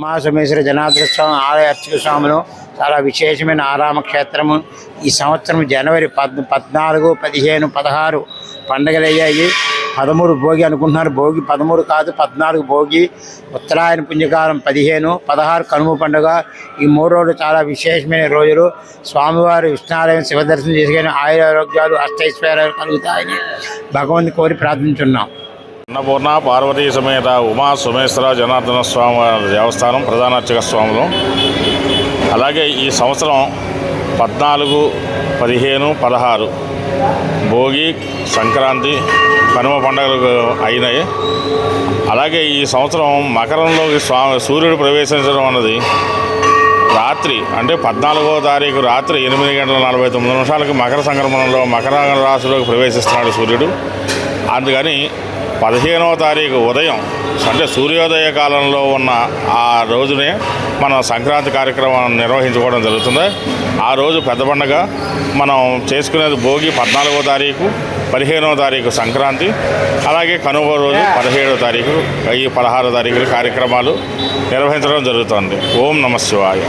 మాసమేశ్వర జనార్దన స్వామి ఆలయ అర్చక స్వాములు చాలా విశేషమైన ఆరామ క్షేత్రము. ఈ సంవత్సరం జనవరి పద్ పద్నాలుగు పదిహేను పదహారు పండగలు అయ్యాయి పదమూడు భోగి అనుకుంటున్నారు. భోగి పదమూడు కాదు పద్నాలుగు భోగి. ఉత్తరాయణ పుణ్యకాలం పదిహేను పదహారు కనుమ పండుగ. ఈ మూడు రోజులు చాలా విశేషమైన రోజులు. స్వామివారి విష్ణాలయం శివదర్శనం చేసుకుని ఆయుర ఆరోగ్యాలు అష్టైశ్వర్యాలు కలుగుతాయని భగవంతుని కోరి ప్రార్థించున్నాం. అన్నపూర్ణ పార్వతీ సమేత ఉమా సోమేశ్వర జనార్దన స్వామి దేవస్థానం ప్రధాన అర్చక స్వాములు. అలాగే ఈ సంవత్సరం పద్నాలుగు పదిహేను పదహారు భోగి సంక్రాంతి కనుమ పండుగలు అయినాయి. అలాగే ఈ సంవత్సరం మకరంలోకి స్వామి సూర్యుడు ప్రవేశించడం అన్నది రాత్రి అంటే పద్నాలుగో తారీఖు రాత్రి ఎనిమిది గంటల నలభై తొమ్మిది నిమిషాలకు మకర సంక్రమణంలో మకర రాశిలోకి ప్రవేశిస్తున్నాడు సూర్యుడు. అందుకని పదిహేనవ తారీఖు ఉదయం అంటే సూర్యోదయ కాలంలో ఉన్న ఆ రోజునే మనం సంక్రాంతి కార్యక్రమం నిర్వహించుకోవడం జరుగుతుంది. ఆ రోజు పెద్ద పండగ. మనం చేసుకునేది భోగి పద్నాలుగో తారీఖు పదిహేనవ తారీఖు సంక్రాంతి. అలాగే కనుమ రోజు పదిహేడవ తారీఖు ఈ పదహారో తారీఖు కార్యక్రమాలు నిర్వహించడం జరుగుతుంది. ఓం నమ శివాయ.